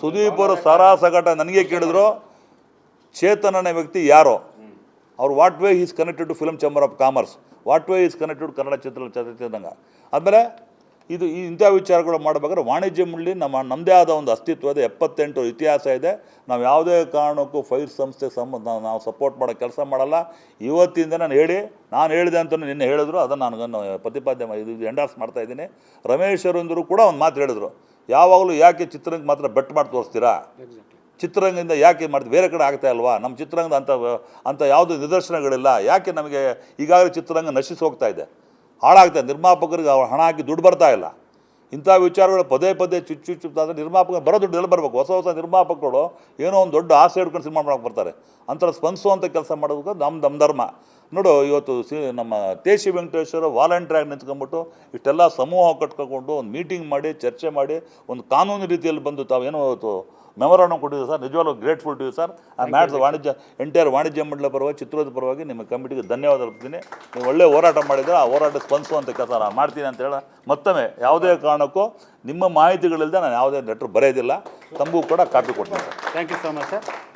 ಸುದೀಪ್ ಅವರು ಸಾರಾ ಸಗಟ ನನಗೆ ಕೇಳಿದ್ರು ಚೇತನ್ ವ್ಯಕ್ತಿ ಯಾರು? ಅವ್ರು what way is connected to film chamber of commerce what way is connected Kannada ಚಿತ್ರ ಚಿತ್ರದಂಗೆ ಆದಮೇಲೆ ಇದು ಈ ಇಂಥ ವಿಚಾರಗಳು ಮಾಡಬೇಕಾದ್ರೆ ವಾಣಿಜ್ಯ ಮುಳ್ಳಿ ನಮ್ಮ ನಮ್ಮದೇ ಆದ ಒಂದು ಅಸ್ತಿತ್ವ ಇದೆ ಎಪ್ಪತ್ತೆಂಟು ಇತಿಹಾಸ ಇದೆ. ನಾವು ಯಾವುದೇ ಕಾರಣಕ್ಕೂ ಫೈರ್ ಸಂಸ್ಥೆ ಸಂಬಂಧ ನಾವು- ಸಪೋರ್ಟ್ ಮಾಡೋ ಕೆಲಸ ಮಾಡಲ್ಲ. ಇವತ್ತಿಂದ ನಾನು ಹೇಳಿ, ನಾನು ಹೇಳಿದೆ ಅಂತ ನಿನ್ನೆ ಹೇಳಿದ್ರು. ಅದನ್ನು ನಾನು ಪ್ರತಿಪಾದ್ಯ ಇದು ಎಂಡಾರ್ಸ್ ಮಾಡ್ತಾ ಇದ್ದೀನಿ. ರಮೇಶ್ ಅರುಂದರು ಕೂಡ ಒಂದು ಮಾತು ಹೇಳಿದ್ರು. ಯಾವಾಗಲೂ ಯಾಕೆ ಚಿತ್ರರಂಗ ಮಾತ್ರ ಬೆಟ್ ಮಾಡಿ ತೋರಿಸ್ತೀರಾ? ಚಿತ್ರರಂಗದಿಂದ ಯಾಕೆ ಮಾಡ್ತೀವಿ ಬೇರೆ ಕಡೆ ಆಗ್ತಾ ಇಲ್ವಾ? ನಮ್ಮ ಚಿತ್ರರಂಗದ ಅಂಥ ಅಂಥ ಯಾವುದು ನಿದರ್ಶನಗಳಿಲ್ಲ. ಯಾಕೆ ನಮಗೆ ಈಗಾಗಲೇ ಚಿತ್ರರಂಗ ನಶಿಸಿ ಹೋಗ್ತಾ ಇದೆ? ಹಾಳಾಗ್ತಾ ನಿರ್ಮಾಪಕರಿಗೆ ಅವ್ರು ಹಣ ಹಾಕಿ ದುಡ್ಡು ಬರ್ತಾ ಇಲ್ಲ. ಇಂಥ ವಿಚಾರಗಳು ಪದೇ ಪದೇ ಚುಚ್ಚು ಚುಚ್ಚು ಆದರೆ ನಿರ್ಮಾಪಕ ಬರೋ ದುಡ್ಡು ಎಲ್ಲ ಬರಬೇಕು? ಹೊಸ ಹೊಸ ನಿರ್ಮಾಪಕರು ಏನೋ ಒಂದು ದೊಡ್ಡ ಆಸೆ ಹಿಡ್ಕೊಂಡು ಸಿನಿಮಾ ಮಾಡೋಕೆ ಬರ್ತಾರೆ. ಅಂಥರ ಸ್ಪಂದಿಸುವಂಥ ಕೆಲಸ ಮಾಡೋದಕ್ಕೆ ನಮ್ಮ ನಮ್ಮ ಧರ್ಮ. ನೋಡು, ಇವತ್ತು ಸಿ, ನಮ್ಮ ತೇಜಿ ವೆಂಕಟೇಶ್ವರ ಆಗಿ ನಿಂತ್ಕೊಂಡ್ಬಿಟ್ಟು ಇಷ್ಟೆಲ್ಲ ಸಮೂಹ ಕಟ್ಕೊಂಡು ಒಂದು ಮೀಟಿಂಗ್ ಮಾಡಿ, ಚರ್ಚೆ ಮಾಡಿ, ಒಂದು ಕಾನೂನು ರೀತಿಯಲ್ಲಿ ಬಂದು ತಾವೇನೋ ಇವತ್ತು ಮೆಮೊರಾಂಡಮ್ ಕೊಟ್ಟಿದ್ದೀವಿ ಸರ್. ನಿಜವಾಗ್ಲೂ ಗ್ರೇಟ್ಫುಲ್ ಟು ಯು ಸರ್. ಆ ಮ್ಯಾಟ್ಸ್ ವಾಣಿಜ್ಯ ಎಂಟೈರ್ ವಾಣಿಜ್ಯ ಮಂಡಳ ಪರವಾಗಿ ಚಿತ್ರದ ಪರವಾಗಿ ನಿಮ್ಮ ಕಮಿಟಿಗೆ ಧನ್ಯವಾದ ಅರ್ಪಿಸ್ತೀನಿ ನೀವು ಒಳ್ಳೆ ಹೋರಾಟ ಮಾಡಿದ್ರೆ ಆ ಹೋರಾಟ ಸ್ಪಂದಿಸುವಂಥ ಕೆಲಸ ನಾನು ಮಾಡ್ತೀನಿ ಅಂತ ಹೇಳ. ಮತ್ತೊಮ್ಮೆ ಯಾವುದೇ ಕಾರಣಕ್ಕೂ ನಿಮ್ಮ ಮಾಹಿತಿಗಳಿಲ್ಲದೆ ನಾನು ಯಾವುದೇ ಲೆಟ್ರ್ ಬರೆಯೋದಿಲ್ಲ. ತಮಗೂ ಕೂಡ ಕಾಪಿ ಕೊಡ್ತೀನಿ sir thank you so much sir